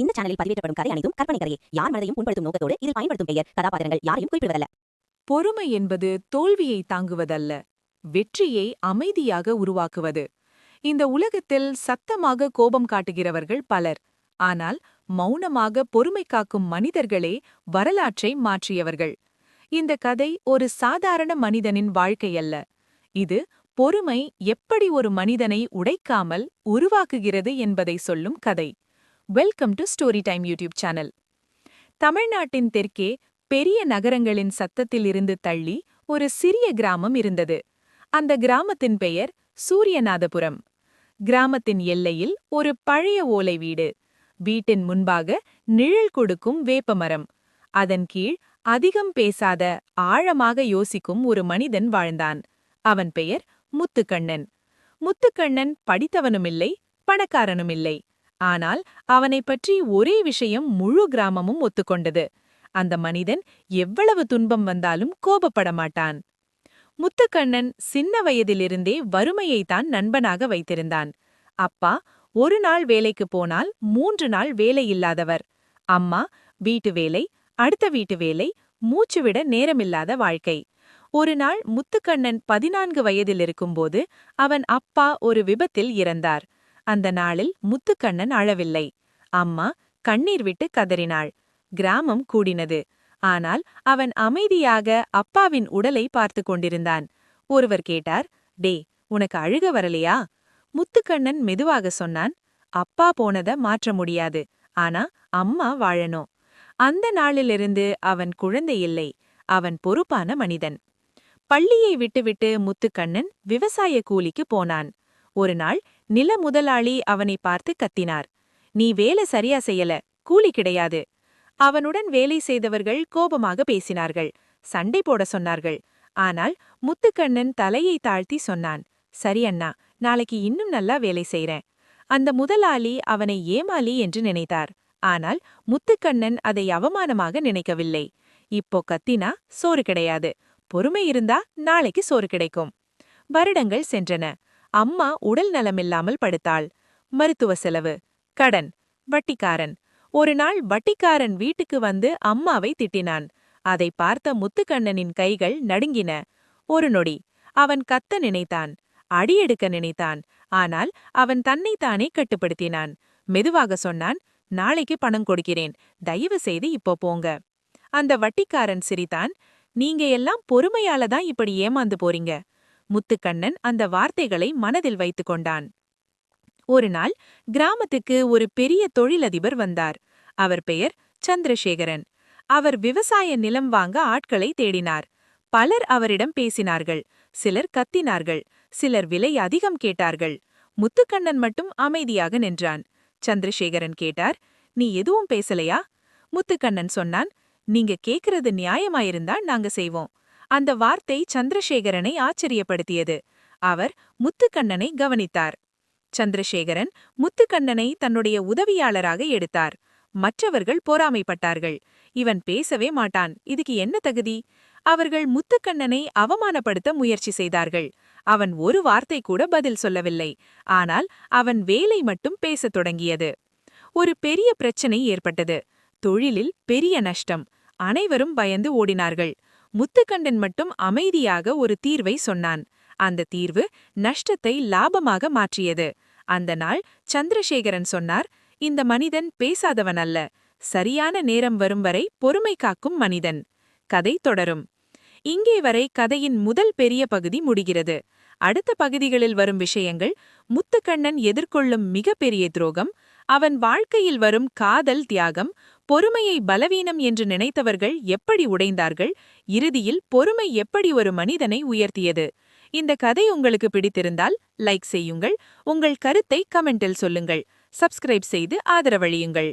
இந்த சேனலில் பதிவேற்றப்படும் கதை அனைத்தும் கற்பனை கதையே யார் மனதையும் புண்படுத்தும் நோக்கத்தோடு இதில் பயன்படுத்தும் பெயர் கதாபாத்திரங்கள் யாரையும் குறிப்பிடுவதல்ல. பொறுமை என்பது தோல்வியை தாங்குவதல்ல வெற்றியை அமைதியாக உருவாக்குவது. இந்த உலகத்தில் சத்தமாக கோபம் காட்டுகிறவர்கள் பலர் ஆனால் மௌனமாக பொறுமை காக்கும் மனிதர்களே வரலாற்றை மாற்றியவர்கள். இந்த கதை ஒரு சாதாரண மனிதனின் வாழ்க்கையல்ல இது பொறுமை எப்படி ஒரு மனிதனை உடைக்காமல் உருவாக்குகிறது என்பதை சொல்லும் கதை. Welcome to story time YouTube channel தமிழ்நாட்டின் தெற்கே பெரிய நகரங்களின் சத்தத்தில் இருந்து தள்ளி ஒரு சிறிய கிராமம் இருந்தது. அந்த கிராமத்தின் பெயர் சூரியநாதபுரம். கிராமத்தின் எல்லையில் ஒரு பழைய ஓலை வீடு. வீட்டின் முன்பாக நிழல் கொடுக்கும் வேப்பமரம். அதன் கீழ் அதிகம் பேசாத ஆழமாக யோசிக்கும் ஒரு மனிதன் வாழ்ந்தான். அவன் பெயர் முத்துக்கண்ணன். முத்துக்கண்ணன் படித்தவனுமில்லை பணக்காரனுமில்லை. ஆனால் அவனைப் பற்றி ஒரே விஷயம் முழு கிராமமும் ஒத்துக்கொண்டது. அந்த மனிதன் எவ்வளவு துன்பம் வந்தாலும் கோபப்பட மாட்டான். முத்துக்கண்ணன் சின்ன வயதிலிருந்தே வறுமையைத்தான் நண்பனாக வைத்திருந்தான். அப்பா ஒரு நாள் வேலைக்கு போனால் மூன்று நாள் வேலை இல்லாதவர். அம்மா வீட்டு வேலை அடுத்த வீட்டு வேலை மூச்சுவிட நேரமில்லாத வாழ்க்கை. ஒரு நாள் முத்துக்கண்ணன் பதினான்கு வயதில் இருக்கும்போது அவன் அப்பா ஒரு விபத்தில் இறந்தார். அந்த நாளில் முத்துக்கண்ணன் அழவில்லை. அம்மா கண்ணீர் விட்டு கதறினாள். கிராமம் கூடினது. ஆனால் அவன் அமைதியாக அப்பாவின் உடலை பார்த்து கொண்டிருந்தான். ஒருவர் கேட்டார் டே உனக்கு அழுக வரலையா? முத்துக்கண்ணன் மெதுவாக சொன்னான் அப்பா போனத மாற்ற முடியாது. ஆனா அம்மா வாழணும். அந்த நாளிலிருந்து அவன் குழந்தை இல்லை. அவன் பொறுப்பான மனிதன். பள்ளியை விட்டுவிட்டு முத்துக்கண்ணன் விவசாய கூலிக்கு போனான். ஒரு நாள் நில முதலாளி அவனை பார்த்து கத்தினார். நீ வேலை சரியா செய்யல கூலி கிடையாது அவனுடன் வேலை செய்தவர்கள் கோபமாக பேசினார்கள். சண்டை போட சொன்னார்கள். ஆனால் முத்துக்கண்ணன் தலையை தாழ்த்தி சொன்னான். சரி அண்ணா நாளைக்கு இன்னும் நல்லா வேலை செய்றேன் அந்த முதலாளி அவனை ஏமாலி என்று நினைத்தார். ஆனால் முத்துக்கண்ணன் அதை அவமானமாக நினைக்கவில்லை. இப்போ கத்தினா சோறு கிடையாது. பொறுமை இருந்தா நாளைக்கு சோறு கிடைக்கும் வருடங்கள் சென்றன. அம்மா உடல் நலமில்லாமல் படுத்தாள். மருத்துவ செலவு. கடன். வட்டிக்காரன். ஒரு நாள் வட்டிக்காரன் வீட்டுக்கு வந்து அம்மாவை திட்டினான். அதை பார்த்த முத்துக்கண்ணனின் கைகள் நடுங்கின. ஒரு நொடி. அவன் கத்த நினைத்தான். அடியெடுக்க நினைத்தான். ஆனால் அவன் தன்னைத்தானே கட்டுப்படுத்தினான். மெதுவாக சொன்னான் நாளைக்கு பணம் கொடுக்கிறேன். தயவு செய்து இப்போ போங்க. அந்த வட்டிக்காரன் சிரித்தான் நீங்க எல்லாம் பொறுமையால தான் இப்படி ஏமாந்து போறீங்க. முத்துக்கண்ணன் அந்த வார்த்தைகளை மனதில் வைத்து கொண்டான் ஒரு நாள் கிராமத்துக்கு ஒரு பெரிய தொழிலதிபர் வந்தார். அவர் பெயர் சந்திரசேகரன். அவர் விவசாய நிலம் வாங்க ஆட்களை தேடினார். பலர் அவரிடம் பேசினார்கள். சிலர் கத்தினார்கள். சிலர் விலை அதிகம் கேட்டார்கள். முத்துக்கண்ணன் மட்டும் அமைதியாக நின்றான். சந்திரசேகரன் கேட்டார் நீ எதுவும் பேசலையா? முத்துக்கண்ணன் சொன்னான் நீங்க கேக்குறது நியாயமாயிருந்தா நாங்க செய்வோம். அந்த வார்த்தை சந்திரசேகரனை ஆச்சரியப்படுத்தியது. அவர் முத்துக்கண்ணனை கவனித்தார். சந்திரசேகரன் முத்துக்கண்ணனை தன்னுடைய உதவியாளராக எடுத்தார். மற்றவர்கள் பொறாமைப்பட்டார்கள். இவன் பேசவே மாட்டான். இதுக்கு என்ன தகுதி? அவர்கள் முத்துக்கண்ணனை அவமானப்படுத்த முயற்சி செய்தார்கள். அவன் ஒரு வார்த்தை கூட பதில் சொல்லவில்லை. ஆனால் அவன் வேலை மட்டும் பேசத் தொடங்கியது. ஒரு பெரிய பிரச்சனை ஏற்பட்டது. தொழிலில் பெரிய நஷ்டம். அனைவரும் பயந்து ஓடினார்கள். முத்துக்கண்டன் மட்டும் அமைதியாக ஒரு தீர்வை சொன்னான். அந்த தீர்வு நஷ்டத்தை லாபமாக மாற்றியது. அந்த நாள் சந்திரசேகரன் சொன்னார் இந்த மனிதன் பேசாதவன் அல்ல. சரியான நேரம் வரும் வரை பொறுமை காக்கும் மனிதன். கதை தொடரும். இங்கே வரை கதையின் முதல் பெரிய பகுதி முடிகிறது. அடுத்த பகுதிகளில் வரும் விஷயங்கள் முத்துக்கண்ணன் எதிர்கொள்ளும் மிகப்பெரிய துரோகம் அவன் வாழ்க்கையில் வரும் காதல் தியாகம் பொறுமையை பலவீனம் என்று நினைத்தவர்கள் எப்படி உடைந்தார்கள்? இறுதியில் பொறுமை எப்படி ஒரு மனிதனை உயர்த்தியது? இந்த கதை உங்களுக்கு பிடித்திருந்தால் லைக் செய்யுங்கள். உங்கள் கருத்தை கமெண்டில் சொல்லுங்கள். சப்ஸ்கிரைப் செய்து ஆதரவழியுங்கள்